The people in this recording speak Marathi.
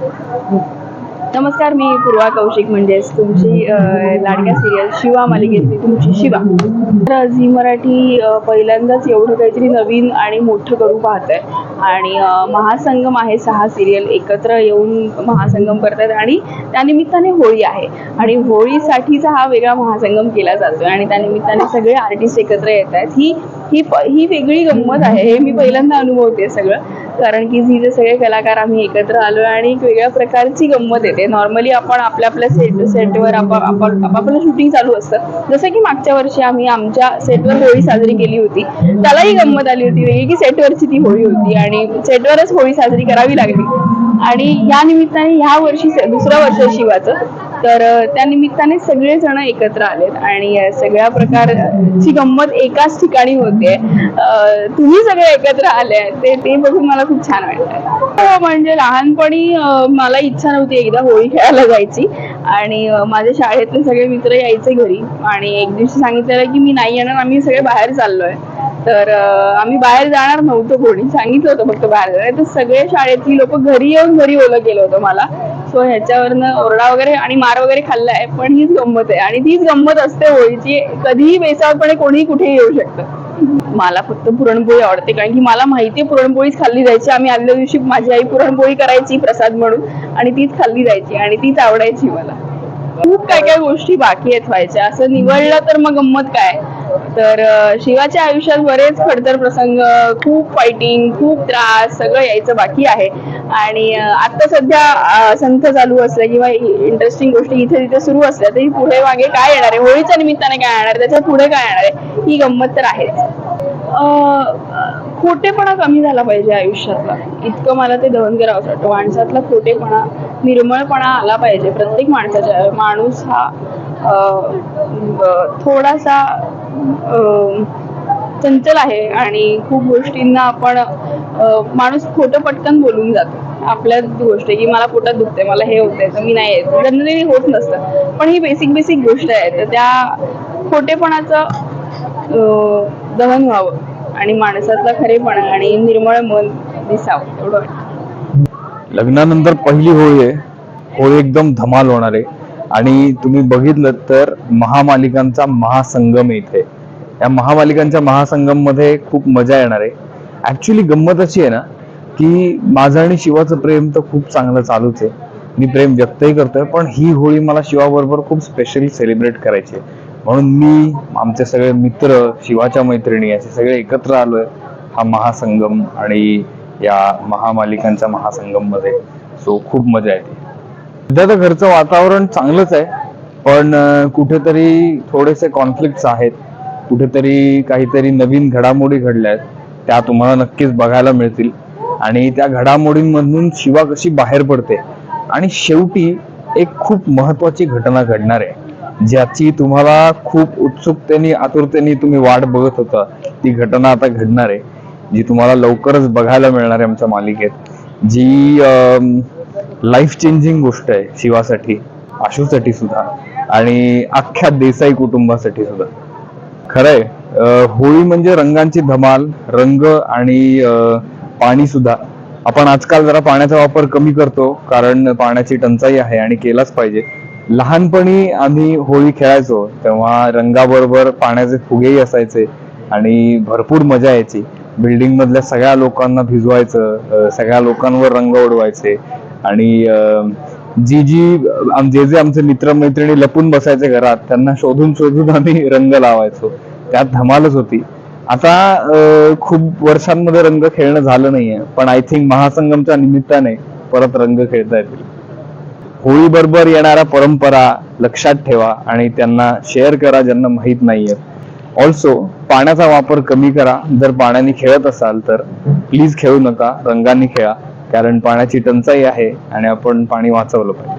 नमस्कार मी पूर्वा कौशिक म्हणजेच तुमची लाडक्या सिरियल शिवा मालिकेतली तुमची शिवा. तर झी मराठी पहिल्यांदाच एवढं काहीतरी नवीन आणि मोठं करू पाहत आहे आणि महासंगम आहे सहा सिरियल एकत्र येऊन महासंगम करतात आणि त्यानिमित्ताने होळी आहे. आणि होळीसाठीचा हा वेगळा महासंगम केला जातो आणि त्यानिमित्ताने सगळे आर्टिस्ट एकत्र येत आहेत ही ही ही वेगळी गंमत आहे. हे मी पहिल्यांदा अनुभवते सगळं. कारण की झीचे सगळे कलाकार आम्ही एकत्र आलो आणि एक वेगळ्या प्रकारची गंमत येते. नॉर्मली आपण आपल्या आपल्या सेट सेटवर आपण आपापलं शूटिंग चालू असतं. जसं की मागच्या वर्षी आम्ही आमच्या सेटवर होळी साजरी केली होती. त्यालाही गंमत आली होती वेगळी की सेटवरची ती होळी होती आणि सेटवरच होळी साजरी करावी लागली. आणि या निमित्ताने ह्या वर्षी दुसऱ्या दुसरं वर्ष शिवाचं तर त्या निमित्ताने सगळेजण एकत्र आलेत आणि सगळ्या प्रकारची गंमत एकाच ठिकाणी होते. तुम्ही सगळे एकत्र आले ते ते बघून मला खूप छान वाटलं. हो, म्हणजे लहानपणी मला इच्छा नव्हती एकदा होळी खेळायला जायची आणि माझ्या शाळेतले सगळे मित्र यायचे घरी आणि एक दिवशी सांगितलेलं की मी नाही येणार आम्ही सगळे बाहेर चाललोय. तर आम्ही बाहेर जाणार नव्हतो कोणी. सांगितलं होतं फक्त बाहेर जाणार. तर सगळे शाळेतली लोक घरी येऊन घरी ओलं केलं होतं मला. सो ह्याच्यावरनं ओरडा वगैरे आणि मार वगैरे खाल्लाय पण हीच गंमत आहे. आणि तीच गंमत असते होळीची. कधीही बेसावपणे कोणीही कुठेही येऊ शकतं. मला फक्त पुरणपोळी आवडते. कारण की मला माहितीये पुरणपोळीच खाल्ली जायची. आम्ही आदल्या दिवशी माझी आई पुरणपोळी करायची प्रसाद म्हणून. आणि तीच खाल्ली जायची. आणि तीच आवडायची मला. खूप काय काय गोष्टी बाकी आहेत व्हायच्या. असं निवडलं तर मग गंमत काय? तर शिवाच्या आयुष्यात बरेच खडतर प्रसंग खूप फायटिंग खूप त्रास सगळं यायचं बाकी आहे. आणि आता सध्या संथ चालू असल्या किंवा इंटरेस्टिंग गोष्टी इथे तिथे सुरू असल्या तरी पुढे मागे काय येणार आहे? होळीच्या निमित्ताने काय येणार आहे? त्याच्या पुढे काय येणार आहे? ही गंमत तर आहेच. खोटेपणा कमी झाला पाहिजे आयुष्यातला. इतकं मला ते दहन करावं वाटतं माणसातला खोटेपणा निर्मळपणा आला पाहिजे. प्रत्येक माणसाच्या माणूस हा थोडासा चंचल आहे आणि खूप गोष्टींना आपण माणूस खोटं पटकन बोलून जातो. आपल्या गोष्ट आहे की मला पोटात दुखते मला हे होतंय तर मी नाही येत. जनरली होत नसतं. पण ही बेसिक बेसिक गोष्ट आहे. तर त्या खोटेपणाचं दहन व्हावं आणि माणसातला खरेपणा आणि निर्मळ मन दिसावं. एवढं वाटतं. लग्नानंतर पहिली होळी आहे. होळी एकदम धमाल होणार आहे. आणि तुम्ही बघितलं तर महामालिकांचा महासंगम इथे. या महामालिकांच्या महासंगममध्ये खूप मजा येणार आहे. ऍक्च्युली गंमत अशी आहे ना की माझं आणि शिवाचं प्रेम तर खूप चांगलं चालूच आहे. मी प्रेम व्यक्तही करतोय पण ही होळी मला शिवाबरोबर खूप स्पेशली सेलिब्रेट करायची आहे. म्हणून मी आमचे सगळे मित्र शिवाच्या मैत्रिणी असे सगळे एकत्र आलोय हा महासंगम आणि या महामालिकांच्या महासंगममध्ये. सो खूप मजा येते. सध्या तर घरचं वातावरण चांगलंच आहे. पण कुठेतरी थोडेसे कॉन्फ्लिक्ट आहेत. कुठेतरी काहीतरी नवीन घडामोडी घडल्या आहेत. त्या तुम्हाला नक्कीच बघायला मिळतील. आणि त्या घडामोडींमधून शिवा कशी बाहेर पडते. आणि शेवटी एक खूप महत्वाची घटना घडणार आहे. ज्याची तुम्हाला खूप उत्सुकतेने आतुरतेने तुम्ही वाट बघत होता. ती घटना आता घडणार आहे. जी तुम्हाला लवकरच बघायला मिळणार आहे आमच्या मालिकेत. जी लाईफ चेंजिंग गोष्ट आहे शिवासाठी आशूसाठी सुद्धा आणि अख्ख्या देसाई कुटुंबासाठी सुद्धा. खरंय होळी म्हणजे रंगांची धमाल रंग आणि पाणी सुद्धा. आपण आजकाल जरा पाण्याचा वापर कमी करतो कारण पाण्याची टंचाई आहे आणि केलाच पाहिजे. लहानपणी आम्ही होळी खेळायचो तेव्हा रंगाबरोबर पाण्याचे फुगेही असायचे आणि भरपूर मजा यायची. बिल्डिंग मधल्या सगळ्या लोकांना भिजवायचं सगळ्या लोकांवर रंग उडवायचे. आणि अं, जी जी जे जे आमचे मित्र मैत्रिणी लपून बसायचे घरात त्यांना शोधून शोधून आम्ही रंग लावायचो. त्यात धमालच होती. आता खूप वर्षांमध्ये रंग खेळणं झालं नाहीये पण आय थिंक महासंगमच्या निमित्ताने परत रंग खेळता येतील. होळी बरोबर येणाऱ्या परंपरा लक्षात ठेवा आणि त्यांना शेअर करा ज्यांना माहीत नाहीये. ऑल्सो पाण्याचा वापर कमी करा. जर पाण्याने खेळत असाल तर प्लीज खेळू नका. रंगांनी खेळा. कारण पाण्याची टंचाई आहे आणि आपण पाणी वाचवलं पाहिजे.